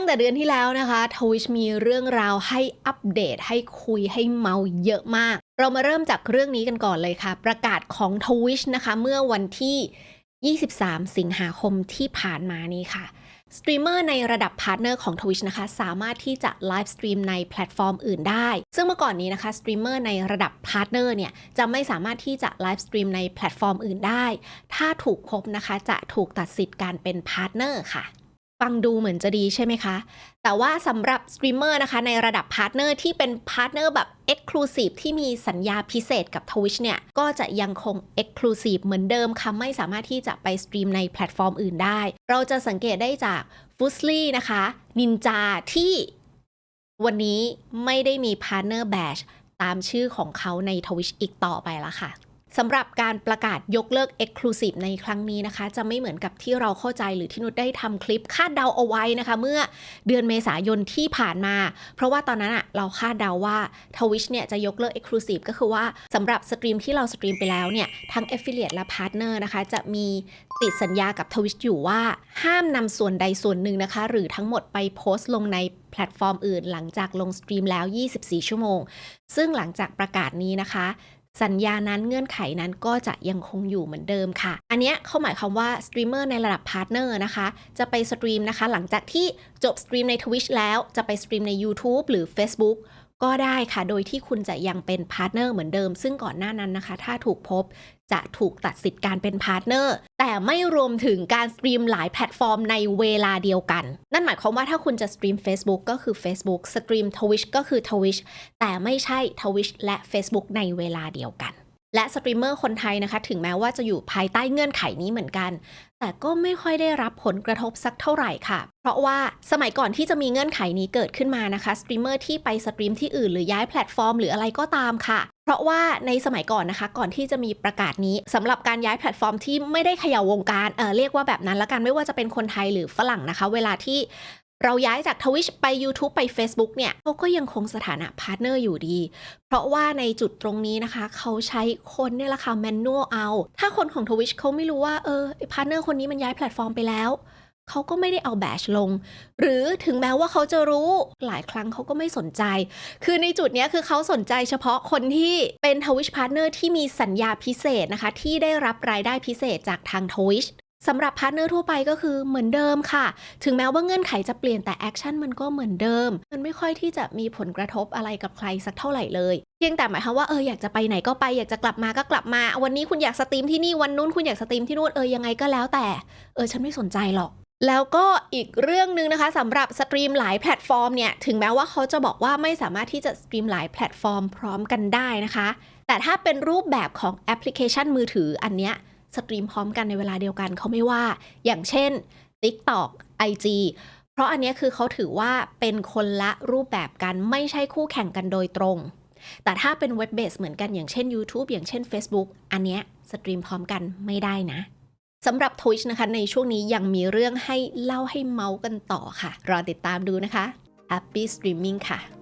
ตั้งแต่เดือนที่แล้วนะคะ Twitch มีเรื่องราวให้อัปเดตให้คุยให้เมาเยอะมาก เรามาเริ่มจากเรื่องนี้กันก่อนเลยค่ะ ประกาศของ Twitch นะคะ เมื่อวันที่ 23 สิงหาคมที่ผ่านมานี้ค่ะ สตรีมเมอร์ในระดับพาร์ทเนอร์ของ Twitch นะคะ สามารถที่จะไลฟ์สตรีมในแพลตฟอร์มอื่นได้ ซึ่งเมื่อก่อนนี้นะคะสตรีมเมอร์ในระดับพาร์ทเนอร์เนี่ย จะไม่สามารถที่จะไลฟ์สตรีมในแพลตฟอร์มอื่นได้ ถ้าถูกพบนะคะจะถูกตัดสิทธิ์การเป็นพาร์ทเนอร์ค่ะ ฟังดูเหมือนจะดีใช่ไหมคะ แต่ว่าสำหรับสตรีมเมอร์นะคะในระดับพาร์ทเนอร์ที่เป็นพาร์ทเนอร์แบบ Exclusive ที่มีสัญญาพิเศษกับ Twitch เนี่ย ก็จะยังคง Exclusive เหมือนเดิมค่ะ ไม่สามารถที่จะไปสตรีมในแพลตฟอร์มอื่นได้ เราจะสังเกตได้จาก f u s l y นะคะ Ninja ที่วันนี้ไม่ได้มี Partner Badge ตามชื่อของเขาใน Twitch อีกต่อไปแล้วค่ะ สำหรับการประกาศยกเลิก Exclusive ในครั้งนี้นะคะ จะไม่เหมือนกับที่เราเข้าใจหรือที่นุชได้ทำคลิปคาดเดาเอาไว้นะคะ เมื่อเดือนเมษายนที่ผ่านมา เพราะว่าตอนนั้นอะเราคาดเดาว่า Twitch เนี่ยจะยกเลิก Exclusive ก็คือว่าสำหรับสตรีมที่เราสตรีมไปแล้วเนี่ย ทั้ง Affiliate และ Partner นะคะ จะมีติดสัญญากับ Twitch อยู่ว่าห้ามนำส่วนใดส่วนหนึ่งนะคะ หรือทั้งหมดไปโพสต์ลงในแพลตฟอร์มอื่นหลังจากลงสตรีมแล้ว 24 ชั่วโมง ซึ่งหลังจากประกาศนี้นะคะ สัญญานั้นเงื่อนไขนั้นก็จะยังคงอยู่เหมือนเดิมค่ะ อันนี้เขาหมายความว่าสตรีมเมอร์ในระดับพาร์ทเนอร์นะคะ จะไปสตรีมนะคะ หลังจากที่จบสตรีมใน Twitch แล้วจะไปสตรีมใน YouTube หรือ Facebook ก็ได้ค่ะ โดยที่คุณจะยังเป็นพาร์ทเนอร์เหมือนเดิม ซึ่งก่อนหน้านั้นนะคะ ถ้าถูกพบจะถูกตัดสิทธิ์การเป็นพาร์ทเนอร์ แต่ไม่รวมถึงการสตรีมหลายแพลตฟอร์มในเวลาเดียวกัน นั่นหมายความว่าถ้าคุณจะสตรีม Facebook ก็คือ Facebook สตรีม Twitch ก็คือ Twitch แต่ไม่ใช่ Twitch และ Facebook ในเวลาเดียวกัน และสตรีมเมอร์คนไทยนะคะ ถึงแม้ว่าจะอยู่ภายใต้เงื่อนไขนี้เหมือนกัน แต่ก็ไม่ค่อยได้รับผลกระทบสักเท่าไหร่ค่ะ เพราะว่าสมัยก่อนที่จะมีเงื่อนไขนี้เกิดขึ้นมานะคะสตรีมเมอร์ที่ไปสตรีมที่อื่นหรือย้ายแพลตฟอร์มหรืออะไรก็ตามค่ะ เพราะว่าในสมัยก่อนนะคะ ก่อนที่จะมีประกาศนี้สำหรับการย้ายแพลตฟอร์มที่ไม่ได้เขย่าวงการเออเรียกว่าแบบนั้นละกันไม่ว่าจะเป็นคนไทยหรือฝรั่งนะคะ เวลาที่ เราย้ายจาก Twitch ไป YouTube ไป Facebook เนี่ยเขาก็ยังคงสถานะพาร์ทเนอร์อยู่ดี เพราะว่าในจุดตรงนี้นะคะ เขาใช้คนเนี่ยแหละค่ะแมนนวลเอา ถ้าคนของ Twitch เขาไม่รู้ว่า เออพาร์ทเนอร์คนนี้มันย้ายแพลตฟอร์มไปแล้วเขาก็ไม่ได้เอาแบชลง หรือถึงแม้ว่าเขาจะรู้หลายครั้งเขาก็ไม่สนใจ คือในจุดนี้คือเขาสนใจเฉพาะคนที่เป็น Twitch Partner ที่มีสัญญาพิเศษนะคะ ที่ได้รับรายได้พิเศษจากทาง Twitch สำหรับพาร์ทเนอร์ทั่วไปก็คือเหมือนเดิมค่ะ ถึงแม้ว่าเงื่อนไขจะเปลี่ยนแต่แอคชั่นมันก็เหมือนเดิม มันไม่ค่อยที่จะมีผลกระทบอะไรกับใครสักเท่าไหร่เลย เพียงแต่หมายความว่าเอออยากจะไปไหนก็ไปอยากจะกลับมาก็กลับมา วันนี้คุณอยากสตรีมที่นี่วันนู้นคุณอยากสตรีมที่นู่นเออยังไงก็แล้วแต่ เออฉันไม่สนใจหรอกแล้วก็อีกเรื่องหนึ่งนะคะสำหรับสตรีมหลายแพลตฟอร์มเนี่ยถึงแม้ว่าเขาจะบอกว่าไม่สามารถที่จะสตรีมหลายแพลตฟอร์มพร้อมกันได้นะคะ แต่ถ้าเป็นรูปแบบของแอปพลิเคชันมือถืออันเนี้ย สตรีมพร้อมกันในเวลาเดียวกันเขาไม่ว่า อย่างเช่น TikTok IG เพราะอันนี้คือเขาถือว่าเป็นคนละรูปแบบกันไม่ใช่คู่แข่งกันโดยตรง แต่ถ้าเป็นเว็บเบสเหมือนกันอย่างเช่น YouTube อย่างเช่น Facebook อันเนี้ยสตรีมพร้อมกันไม่ได้นะสำหรับ Twitch นะคะ ในช่วงนี้ยังมีเรื่องให้เล่าให้เมาส์กันต่อค่ะ รอติดตามดูนะคะ Happy Streaming ค่ะ